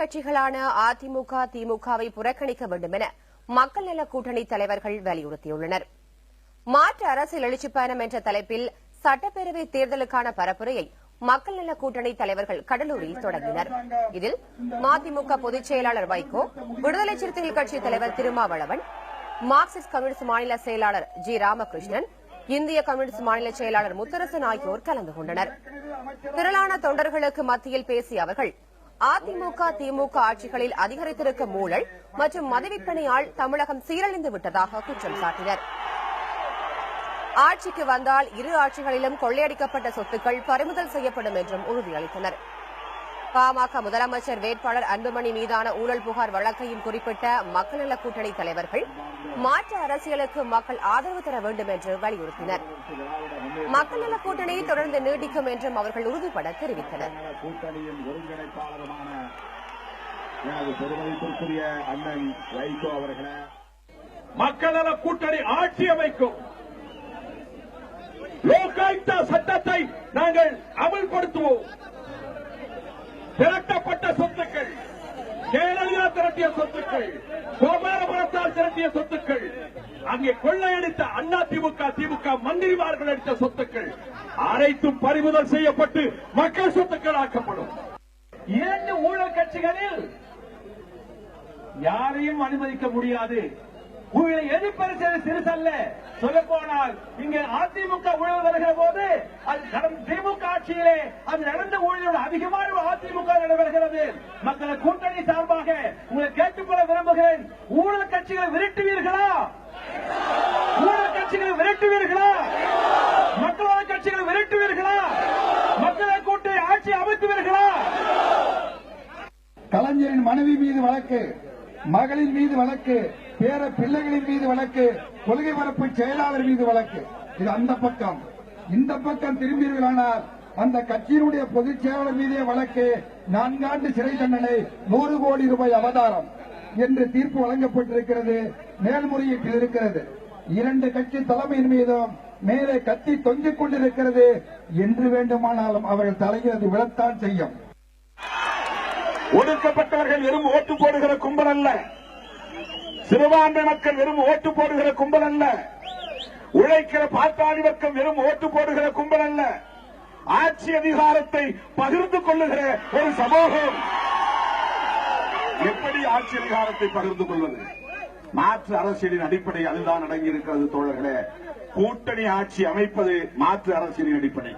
கட்சிகளான அதிமுக திமுகவை புறக்கணிக்க வேண்டும் என மக்கள் நல கூட்டணி தலைவர்கள் வலியுறுத்தியுள்ளனர். மாற்று அரசியல் எழுச்சிப் பயணம் என்ற தலைப்பில் சட்டப்பேரவை தேர்தலுக்கான பரப்புரையை மக்கள் நல கூட்டணி தலைவர்கள் கடலூரில் தொடங்கினர். இதில் மதிமுக பொதுச் செயலாளர் வைகோ விடுதலை சிறுத்தைகள் கட்சித் தலைவர் திருமாவளவன் மார்க்சிஸ்ட் கம்யூனிஸ்ட் மாநில செயலாளர் ஜி ராமகிருஷ்ணன் இந்திய கம்யூனிஸ்ட் மாநில செயலாளர் முத்தரசன் ஆகியோர் கலந்து கொண்டனர். திரளான தொண்டர்களுக்கு மத்தியில் பேசிய அவர்கள் அதிமுக திமுக ஆட்சிகளில் அதிகரித்திருக்கும் ஊழல் மற்றும் மதுவிற்பனையால் தமிழகம் சீரழிந்து விட்டதாக குற்றம் சாட்டினர். ஆட்சிக்கு வந்தால் இரு ஆட்சிகளிலும் கொள்ளையடிக்கப்பட்ட சொத்துக்கள் பறிமுதல் செய்யப்படும் என்றும் உறுதியளித்தனா் பாமக முதலமைச்சர் வேட்பாளர் அன்புமணி மீதான ஊழல் புகார் வழக்கையும் குறிப்பிட்ட மக்கள் நல கூட்டணி தலைவர்கள் மாற்று அரசியலுக்கு மக்கள் ஆதரவு தர வேண்டும் என்று வலியுறுத்தினர். மக்கள் நல கூட்டணி தொடர்ந்து நீடிக்கும் என்றும் அவர்கள் உறுதிபட தெரிவித்தனர். மக்கள் நல கூட்டணி ஆட்சி அமைக்கும் லோகாயுக்தா சட்டத்தை நாங்கள் அமல்படுத்துவோம். திரட்டப்பட்ட சொத்துக்கள். ஜெயலலிதா திரட்டிய சொத்துக்கள். கோபாலபுரத்தால் திரட்டிய சொத்துக்கள். அங்கே கொள்ளையடித்த அண்ணா திமுக திமுக மந்திரிமார்கள் அடித்த சொத்துக்கள். அனைத்தும் பறிமுதல் செய்யப்பட்டு மக்கள் சொத்துக்கள் ஆக்கப்படும். இரண்டு ஊழல் கட்சிகளில் யாரையும் அனுமதிக்க முடியாது. உங்களை எதிர்ப்பது சிறுசல்ல சொல்ல போனால் இங்கே அதிமுக ஊழல் வருகிற போது அது கடந்த திமுக ஆட்சியிலே அது நடந்த ஊழலோட அதிகம் மக்கள் கூட்டணி சார்பாக உங்களை கேட்டுக்கொள்ள விரும்புகிறேன். ஊழல் கட்சிகளை விரட்டுவீர்களா? ஊழல் கட்சிகளை விரட்டுவீர்களா? மக்களவை கட்சிகளை விரட்டுவீர்களா? மக்களை கூட்டணி ஆட்சி அமைத்துவீர்களா? கலைஞரின் மனைவி மீது வழக்கு மகளின் மீது வழக்கு பேர பிள்ளைகளின் மீது வழக்கு கொள்கை பரப்பு செயலாளர் மீது வழக்கு. இது அந்த பக்கம். இந்த பக்கம் திரும்பீர்களானால் அந்த கட்சியினுடைய பொதுச் செயலாளர் மீதே வழக்கு நான்காண்டு சிறை தண்டனை நூறு கோடி ரூபாய் அவதாரம் என்று தீர்ப்பு வழங்கப்பட்டிருக்கிறது மேல்முறையீட்டில் இருக்கிறது. இரண்டு கட்சி தலைமையின் மீதும் மேலே கத்தி தொங்கிக் கொண்டிருக்கிறது என்று வேண்டுமானாலும் அவர்கள் தலையில் அது விழத்தான் செய்யும். ஒடுக்கப்பட்டவர்கள் வெறும் ஓட்டு போடுகிற கும்பல் அல்ல. சிறுபான்மை மக்கள் வெறும் ஓட்டு போடுகிற கும்பல் அல்ல. உழைக்கிற பாட்டாளி மக்கள் வெறும் ஓட்டு போடுகிற கும்பல் அல்ல. ஆட்சி அதிகாரத்தை பகிர்ந்து கொள்ளுகிற ஒரு சமூகம். எப்படி ஆட்சி அதிகாரத்தை பகிர்ந்து கொள்வது? மாற்று அரசியலின் அடிப்படை அதுதான் அடங்கியிருக்கிறது தோழர்களே. கூட்டணி ஆட்சி அமைப்பது மாற்று அரசியலின் அடிப்படை.